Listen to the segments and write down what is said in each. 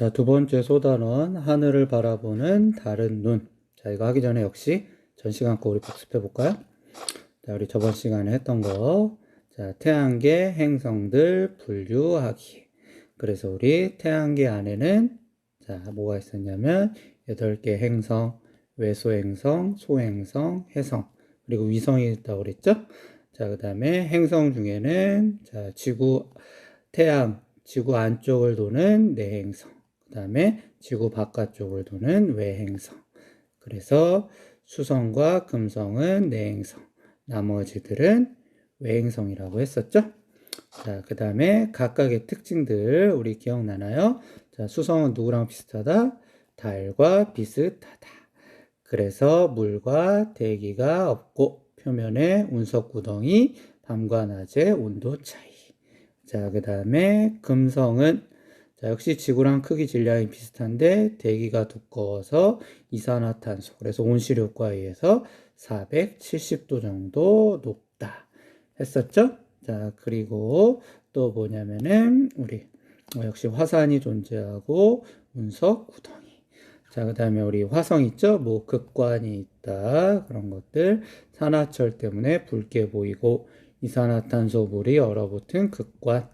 자, 두 번째 소단원, 하늘을 바라보는 다른 눈. 자, 이거 하기 전에 역시 전 시간 거 우리 복습해 볼까요? 자, 우리 저번 시간에 했던 거. 자, 태양계 행성들 분류하기. 그래서 우리 태양계 안에는 자, 뭐가 있었냐면 여덟 개 행성, 외소행성, 소행성, 해성, 그리고 위성이 있다고 그랬죠? 자, 그 다음에 행성 중에는 자, 지구, 태양, 지구 안쪽을 도는 내행성, 그 다음에 지구 바깥쪽을 도는 외행성. 그래서 수성과 금성은 내행성, 나머지들은 외행성이라고 했었죠? 자, 그 다음에 각각의 특징들 우리 기억나나요? 자, 수성은 누구랑 비슷하다? 달과 비슷하다. 그래서 물과 대기가 없고 표면에 운석 구덩이, 밤과 낮의 온도 차이. 자, 그 다음에 금성은 자, 역시 지구랑 크기 질량이 비슷한데 대기가 두꺼워서 이산화탄소, 그래서 온실 효과에 의해서 470도 정도 높다. 했었죠? 자, 그리고 또 뭐냐면은 우리 어, 역시 화산이 존재하고 운석 구덩이. 자, 그 다음에 우리 화성 있죠? 뭐 극관이 있다. 그런 것들. 산화철 때문에 붉게 보이고 이산화탄소 물이 얼어붙은 극관.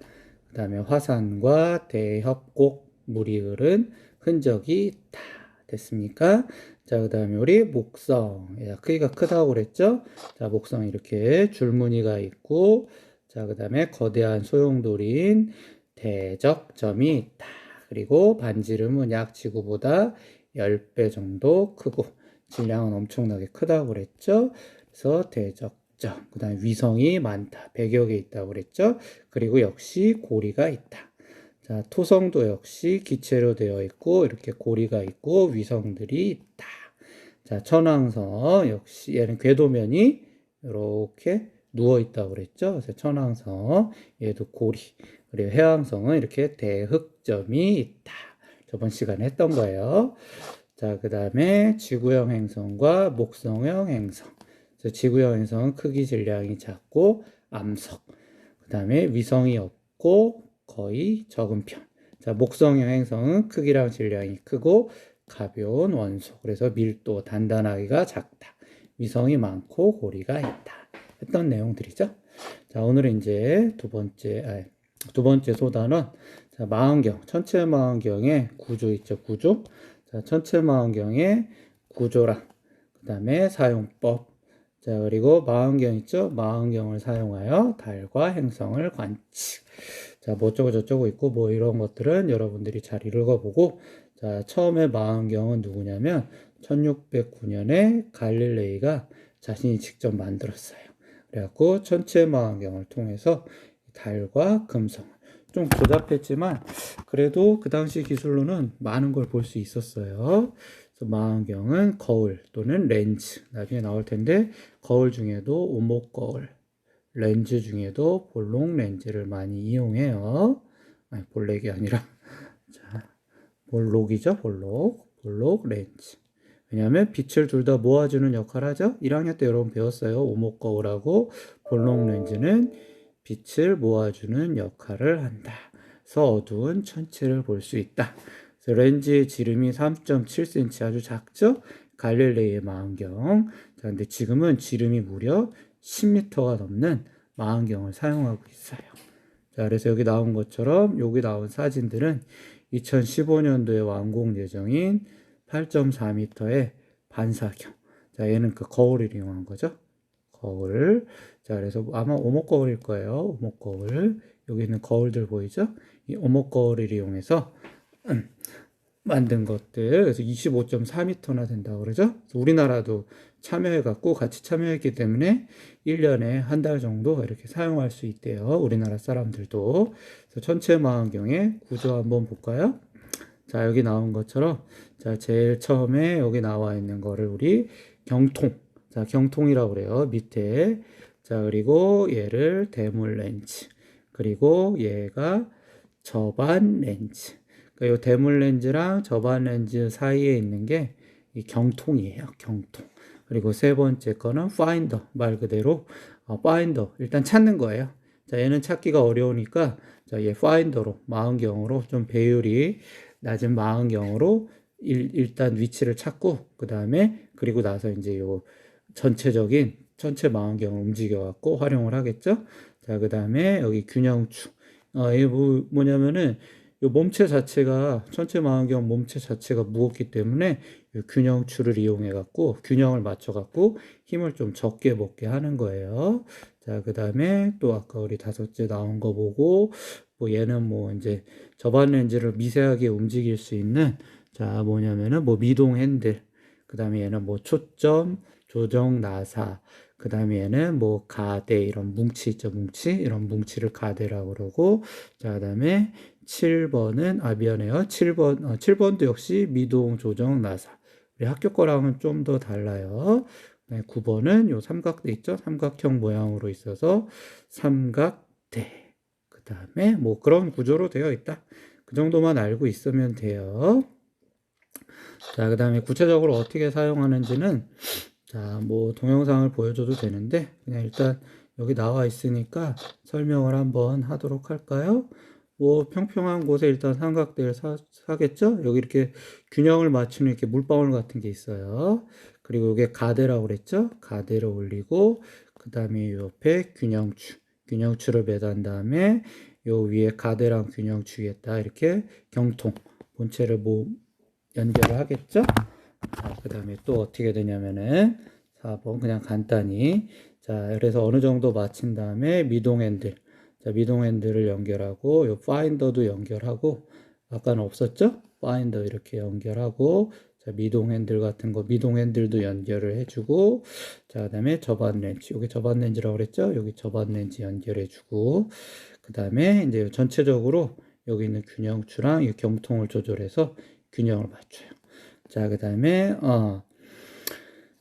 그 다음에 화산과 대협곡 물이 흐른 흔적이 있다. 됐습니까? 자, 그 다음에 우리 목성. 야, 크기가 크다고 그랬죠? 자, 목성 이렇게 줄무늬가 있고, 자, 그 다음에 거대한 소용돌이인 대적점이 있다. 그리고 반지름은 약 지구보다 10배 정도 크고, 질량은 엄청나게 크다고 그랬죠? 그래서 대적 점. 그 다음에 위성이 많다. 100여 개 있다고 그랬죠? 그리고 역시 고리가 있다. 자, 토성도 역시 기체로 되어 있고, 이렇게 고리가 있고, 위성들이 있다. 자, 천왕성, 역시 얘는 궤도면이 이렇게 누워 있다고 그랬죠. 그래서 천왕성, 얘도 고리. 그리고 해왕성은 이렇게 대흑점이 있다. 저번 시간에 했던 거예요. 자, 그 다음에 지구형 행성과 목성형 행성. 그래서 지구형 행성은 크기 질량이 작고 암석. 그 다음에 위성이 없고 거의 적은 편. 자, 목성형 행성은 크기랑 질량이 크고 가벼운 원소. 그래서 밀도 단단하기가 작다. 위성이 많고 고리가 있다. 했던 내용들이죠. 자, 오늘은 이제 두 번째, 아, 두 번째 소단은 자, 망원경, 천체 망원경의 구조 있죠, 구조. 자, 천체 망원경의 구조랑 그 다음에 사용법. 자, 그리고 망원경 있죠? 망원경을 사용하여 달과 행성을 관측. 자, 뭐 어쩌고 저쩌고 있고 뭐 이런 것들은 여러분들이 잘 읽어보고 자, 처음에 망원경은 누구냐면 1609년에 갈릴레이가 자신이 직접 만들었어요. 그래갖고 천체 망원경을 통해서 달과 금성 좀 복잡했지만 그래도 그 당시 기술로는 많은 걸 볼 수 있었어요. 그래서 망원경은 거울 또는 렌즈 나중에 나올 텐데 거울 중에도 오목 거울 렌즈 중에도 볼록 렌즈를 많이 이용해요. 아니 볼렉이 아니라 자 볼록이죠 볼록 볼록 렌즈 왜냐하면 빛을 둘 다 모아주는 역할을 하죠. 1학년 때 여러분 배웠어요. 오목 거울하고 볼록 렌즈는 빛을 모아주는 역할을 한다. 그래서 어두운 천체를 볼 수 있다. 렌즈의 지름이 3.7cm 아주 작죠? 갈릴레이의 망원경. 자, 근데 지금은 지름이 무려 10m가 넘는 망원경을 사용하고 있어요. 자, 그래서 여기 나온 것처럼 여기 나온 사진들은 2015년도에 완공 예정인 8.4m의 반사경. 자, 얘는 그 거울을 이용한 거죠. 거울. 자, 그래서 아마 오목 거울일 거예요. 오목 거울. 여기 있는 거울들 보이죠? 이 오목 거울을 이용해서 음, 만든 것들. 그래서 25.4m나 된다고 그러죠? 우리나라도 참여해 갖고 같이 참여했기 때문에 1년에 한 달 정도 이렇게 사용할 수 있대요. 우리나라 사람들도. 그래서 천체 망원경의 구조 한번 볼까요? 자, 여기 나온 것처럼, 자, 제일 처음에 여기 나와 있는 거를 우리 경통. 자, 경통이라고 그래요. 밑에. 자, 그리고 얘를 대물 렌즈. 그리고 얘가 저반 렌즈. 그러니까 이 대물 렌즈랑 저반 렌즈 사이에 있는 게 이 경통이에요. 경통. 그리고 세 번째 거는 파인더. 말 그대로 어, 파인더. 일단 찾는 거예요. 자, 얘는 찾기가 어려우니까 자, 얘 파인더로 망원경으로 좀 배율이 낮은 망원경으로 일, 일단 위치를 찾고 그 다음에 그리고 나서 이제 요 전체적인 전체 망원경을 움직여 갖고 활용을 하겠죠. 자, 그 다음에 여기 균형추. 어, 이게 뭐, 뭐냐면은 요 몸체 자체가 전체 망원경 몸체 자체가 무겁기 때문에 요 균형추를 이용해 갖고 균형을 맞춰 갖고 힘을 좀 적게 먹게 하는 거예요. 자, 그 다음에 또 아까 우리 다섯째 나온 거 보고 뭐 얘는 뭐 이제 접안 렌즈를 미세하게 움직일 수 있는 자, 뭐냐면은 뭐 미동 핸들. 그 다음에 얘는 뭐 초점, 조정, 나사. 그 다음에 얘는 뭐 가대, 이런 뭉치 있죠, 뭉치. 이런 뭉치를 가대라고 그러고. 자, 그 다음에 7번은, 아, 미안해요. 7번, 어, 7번도 역시 미동, 조정, 나사. 우리 학교 거랑은 좀 더 달라요. 네, 9번은 요 삼각대 있죠? 삼각형 모양으로 있어서 삼각대. 그 다음에 뭐 그런 구조로 되어 있다. 그 정도만 알고 있으면 돼요. 자, 그 다음에 구체적으로 어떻게 사용하는지는 자, 뭐 동영상을 보여줘도 되는데 그냥 일단 여기 나와 있으니까 설명을 한번 하도록 할까요? 뭐 평평한 곳에 일단 삼각대를 사, 사겠죠? 여기 이렇게 균형을 맞추는 이렇게 물방울 같은 게 있어요. 그리고 이게 가대라고 그랬죠? 가대를 올리고 그 다음에 옆에 균형추, 균형추를 매단 다음에 요 위에 가대랑 균형추 위에다 이렇게 경통, 본체를 뭐 연결을 하겠죠? 자, 그 다음에 또 어떻게 되냐면은 4번 그냥 간단히 자, 그래서 어느 정도 마친 다음에 미동 핸들 자, 미동 핸들을 연결하고 요 파인더도 연결하고 아까는 없었죠? 파인더 이렇게 연결하고 자, 미동 핸들 같은 거 미동 핸들도 연결을 해주고 자, 그다음에 접안 렌즈 여기 접안 렌즈라고 그랬죠? 여기 접안 렌즈 연결해주고 그 다음에 이제 전체적으로 여기 있는 균형추랑 이 경통을 조절해서 균형을 맞춰요. 자, 그 다음에, 어,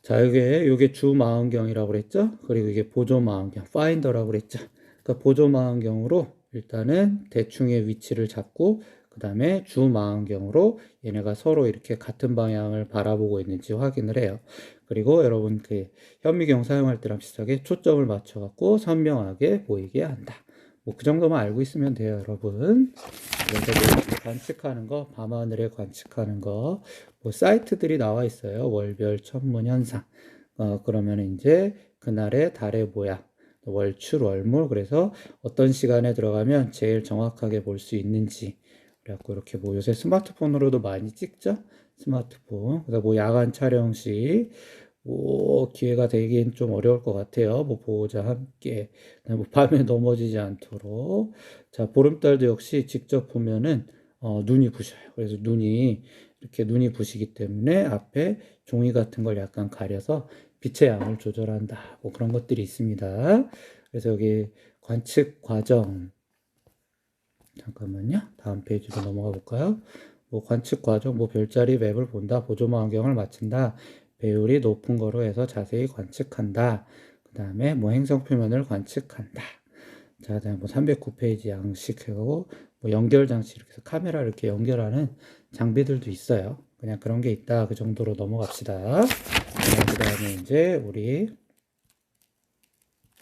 자, 이게, 요게 주망원경이라고 그랬죠? 그리고 이게 보조망원경, 파인더라고 그랬죠? 그러니까 보조 망원경으로 일단은 대충의 위치를 잡고, 그 다음에 주 망원경으로 얘네가 서로 이렇게 같은 방향을 바라보고 있는지 확인을 해요. 그리고 여러분 그 현미경 사용할 때랑 비슷하게 초점을 맞춰갖고 선명하게 보이게 한다. 뭐 그 정도만 알고 있으면 돼요, 여러분. 그래서 관측하는 거, 밤하늘에 관측하는 거, 뭐 사이트들이 나와 있어요. 월별 천문 현상. 어, 그러면 이제 그날의 달의 모양, 월출, 월물. 그래서 어떤 시간에 들어가면 제일 정확하게 볼 수 있는지. 그래갖고 이렇게 뭐 요새 스마트폰으로도 많이 찍죠? 스마트폰. 그래서 뭐 야간 촬영 시, 뭐 기회가 되긴 좀 어려울 것 같아요. 뭐 보호자 함께 뭐 밤에 넘어지지 않도록. 자 보름달도 역시 직접 보면은 어, 눈이 부셔요. 그래서 눈이 이렇게 눈이 부시기 때문에 앞에 종이 같은 걸 약간 가려서 빛의 양을 조절한다. 뭐 그런 것들이 있습니다. 그래서 여기 관측 과정 잠깐만요. 다음 페이지로 넘어가 볼까요? 뭐 관측 과정, 뭐 별자리 맵을 본다, 보조망원경을 맞춘다, 배율이 높은 거로 해서 자세히 관측한다. 그 다음에 뭐 행성 표면을 관측한다. 자, 다음 뭐 309페이지 양식하고 뭐 연결 장치 이렇게 해서 카메라 이렇게 연결하는 장비들도 있어요. 그냥 그런 게 있다. 그 정도로 넘어갑시다. 그 다음에 이제 우리